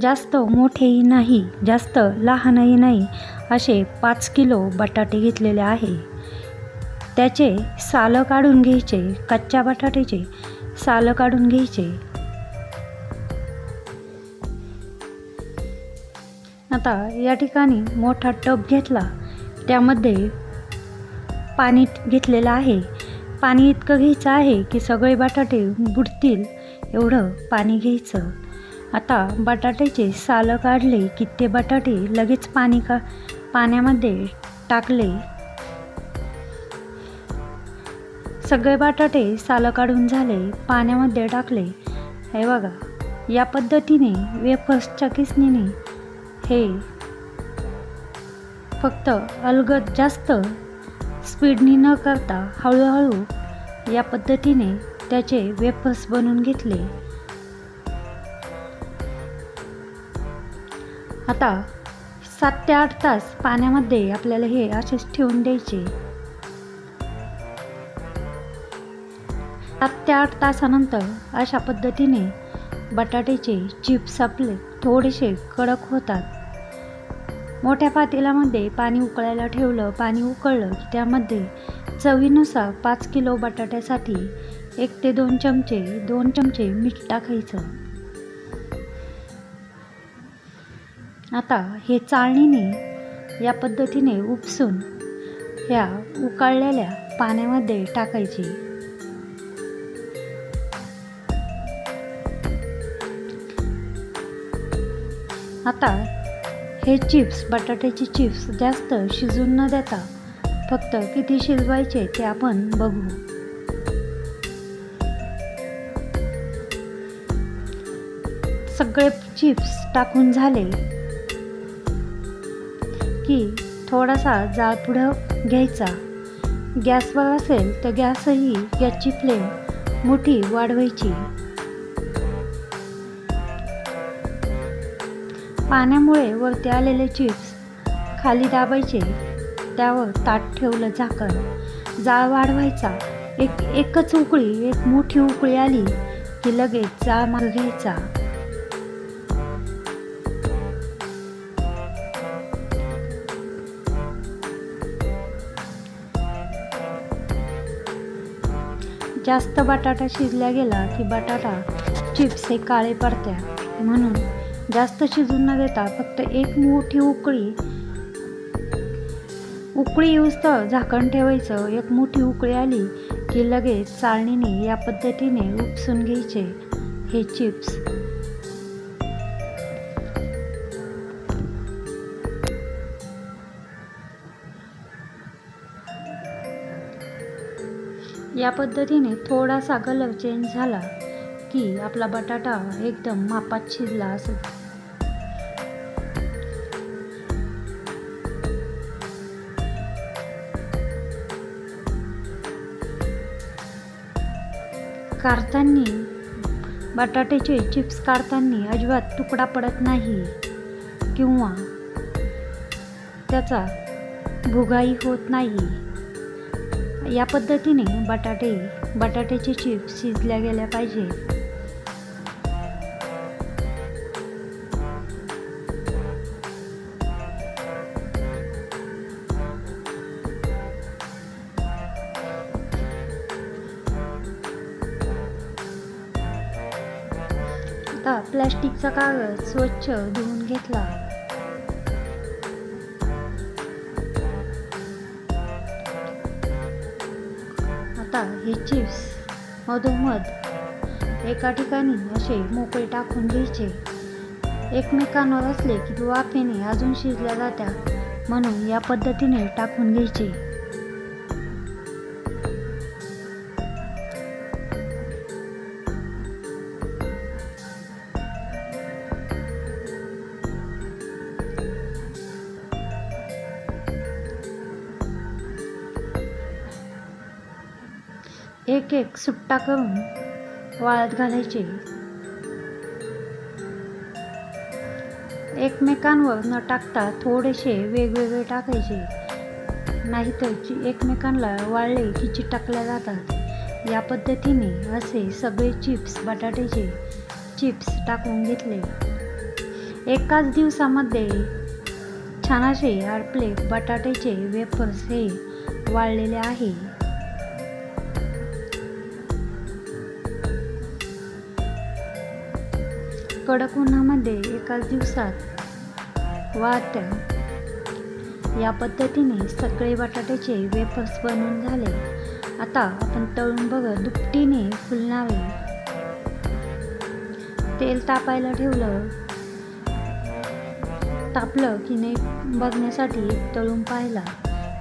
जास्त मोठेही नाही जास्त लहानही नाही असे पाच किलो बटाटे घेतलेले आहे. त्याचे सालं काढून घ्यायचे कच्च्या बटाट्याचे सालं काढून घ्यायचे. आता या ठिकाणी मोठा टब घेतला. त्यामध्ये पाणी घेतलेलं आहे. पाणी इतकं घ्यायचं आहे की सगळे बटाटे बुडतील एवढं पाणी घ्यायचं. आता बटाट्याचे सालं काढले की ते बटाटे लगेच पाणी का पाण्यामध्ये टाकले. सगळे बटाटे सालं काढून झाले पाण्यामध्ये टाकले. हे बघा या पद्धतीने वेफर्सच्या किसणीने हे फक्त अलगद जास्त स्पीडनी न करता हळूहळू या पद्धतीने त्याचे वेफर्स बनवून घेतले. आता सात ते आठ तास पाण्यामध्ये आपल्याला हे असेच ठेवून द्यायचे. सात ते आठ तासानंतर अशा पद्धतीने बटाट्याचे चिप्स आपले थोडेसे कडक होतात. मोठ्या पातेल्यामध्ये पाणी उकळायला ठेवलं पाणी उकळलं की त्यामध्ये चवीनुसार पाच किलो बटाट्यासाठी एक ते दोन चमचे दोन चमचे मीठ टाकायचं. आता हे चाळणीने या पद्धतीने उपसून ह्या उकळलेल्या पाण्यामध्ये टाकायचे. आता हे चिप्स बटाट्याचे चिप्स जास्त शिजून न देता फक्त किती शिजवायचे ते आपण बघू. सगळे चिप्स टाकून झाले. की थोडासा जाळ पुढं घ्यायचा. गॅसवर असेल तर गॅसही गॅसची फ्लेम मोठी वाढवायची. पाण्यामुळे वरती आलेले चिप्स खाली दाबायचे. त्यावर ताट ठेवलं झाकण. जाळ वाढवायचा. एक एकच उकळी एक मोठी उकळी आली की लगेच जाळ माग घ्यायचा. जास्त बटाटा शिजल्या गेला की बटाटा चिप्स हे काळे पडत्या. म्हणून जास्त शिजून न देता फक्त एक मोठी उकळी उकळी येऊस तर झाकण ठेवायचं. एक मोठी उकळी आली की लगेच चाळणीने या पद्धतीने उपसून घ्यायचे हे चिप्स. या पद्धतीने थोडासा कलर चेंज झाला की आपला बटाटा एकदम मापात शिजला असेल. काढताना बटाट्याचे चिप्स काढताना अजिबात तुकडा पडत नाही किंवा त्याचा भुगाई होत नाही. या पद्धतीने बटाटे बटाट्याचे चिप्स शिजल्या गेल्या पाहिजे. आता प्लॅस्टिकचा कागद स्वच्छ धुवून घेतला. आता हे चिप्स मधोमध एका ठिकाणी असे मोकळे टाकून घ्यायचे. एकमेकांवर असले की वाफेने अजून शिजल्या जात्या म्हणून या पद्धतीने टाकून घ्यायचे. एक एक सुट्टा करून वाळत घालायचे. एकमेकांवर न टाकता थोडेसे वेगवेगळे टाकायचे. नाहीतर चि एकमेकांना वाळले की चिटकल्या जातात. या पद्धतीने असे सगळे चिप्स बटाट्याचे चिप्स टाकून घेतले. एकाच दिवसामध्ये छान असे आपले बटाट्याचे वेफर्स हे वाळलेले आहे. कडक उन्हामध्ये एकाच दिवसात वाट या पद्धतीने सगळे बटाट्याचे वेफर्स बनवून झाले. आता आपण तळून बघत दुपटीने फुलणावे तेल तापायला ठेवलं. तापलं की नाही बघण्यासाठी तळून पाहिला.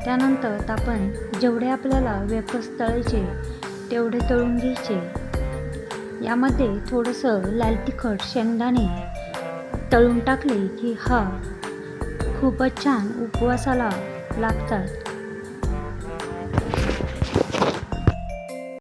त्यानंतर आपण जेवढे आपल्याला वेफर्स तळायचे तेवढे तळून घ्यायचे. यामध्ये थोडंसं लाल तिखट शेंगदाणे तळून टाकले की हा खूपच छान उपवासाला लागतात.